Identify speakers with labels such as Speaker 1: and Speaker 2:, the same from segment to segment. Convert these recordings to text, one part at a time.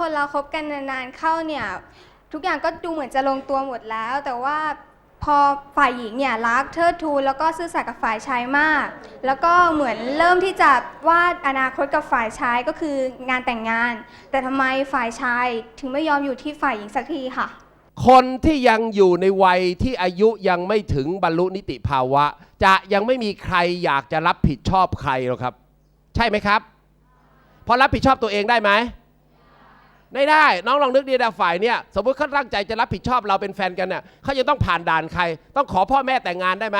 Speaker 1: คนเราคบกันนานๆเข้าเนี่ยทุกอย่างก็ดูเหมือนจะลงตัวหมดแล้ว แต่ว่าพอฝ่ายหญิงเนี่ยรักเทิดทูนแล้วก็ซื่อสัตย์กับฝ่ายชายมาก แล้วก็เหมือนเริ่มที่จะวาดอนาคตกับฝ่ายชายก็คืองานแต่งงาน แต่ทำไมฝ่ายชายถึงไม่ยอมอยู่ที่ฝ่ายหญิงสักทีค่ะ
Speaker 2: คนที่ยังอยู่ในวัยที่อายุยังไม่ถึงบรรลุนิติภาวะ จะยังไม่มีใครอยากจะรับผิดชอบใครหรอกครับ ใช่ไหมครับพราะรับผิดชอบตัวเองได้ไหม ไม่ได้ น้องลองนึกดีนะฝ่ายเนี่ยสมมติเขาตั้งใจจะรับผิดชอบเราเป็นแฟนกันเนี่ยเขาจะต้องผ่านด่านใคร ต้องขอพ่อแม่แต่งงานได้ไหม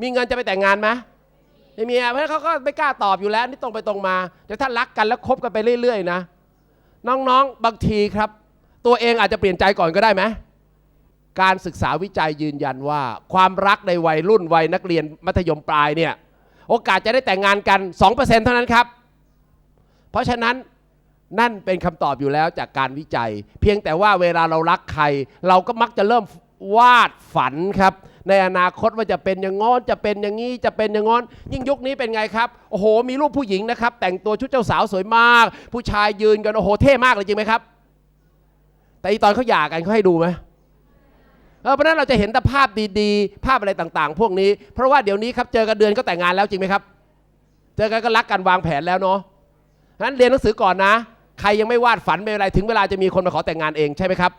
Speaker 2: มีเงินจะไปแต่งงานไหมไม่มีอะเพราะเขาก็ไม่กล้าตอบอยู่แล้วนี่ตรงไปตรงมาแต่ถ้ารักกันแล้วคบกันไปเรื่อย ๆ นะ น้องๆบางทีครับ ตัวเองอาจจะเปลี่ยนใจก่อนก็ได้ไหมการศึกษาวิจัยยืนยันว่า ความรักในวัยรุ่นวัยนักเรียนมัธยมปลายเนี่ยโอกาสจะได้แต่งงานกัน 2%เท่านั้นครับ เพราะฉะนั้น นั่นเป็นคำตอบอยู่แล้วจากการวิจัย เพียงแต่ว่าเวลาเรารักใคร เราก็มักจะเริ่มวาดฝันครับ ในอนาคตว่าจะเป็นอย่างงอนจะเป็นอย่างนี้จะเป็นอย่างงอน ยิ่งยุคนี้เป็นไงครับโอ้โห มีรูปผู้หญิงนะครับ แต่งตัวชุดเจ้าสาวสวยมาก ผู้ชายยืนกันโอ้โหเท่มากเลยจริงไหมครับ แต่อีตอนเขาหย่ากันเขาให้ดูไหมเพราะฉะนั้นเราจะเห็นแต่ภาพดีๆ ภาพอะไรต่างๆ พวกนี้ เพราะว่าเดี๋ยวนี้ครับเจอกันเดือนก็แต่งงานแล้วจริงไหมครับ เจอกันก็รักกันวางแผนแล้วเนาะฉะนั้นเรียนหนังสือก่อนนะ ใครยังไม่วาดฝันไม่เป็นไรถึงเวลาจะมีคนมาขอแต่งงานเองใช่ไหมครับ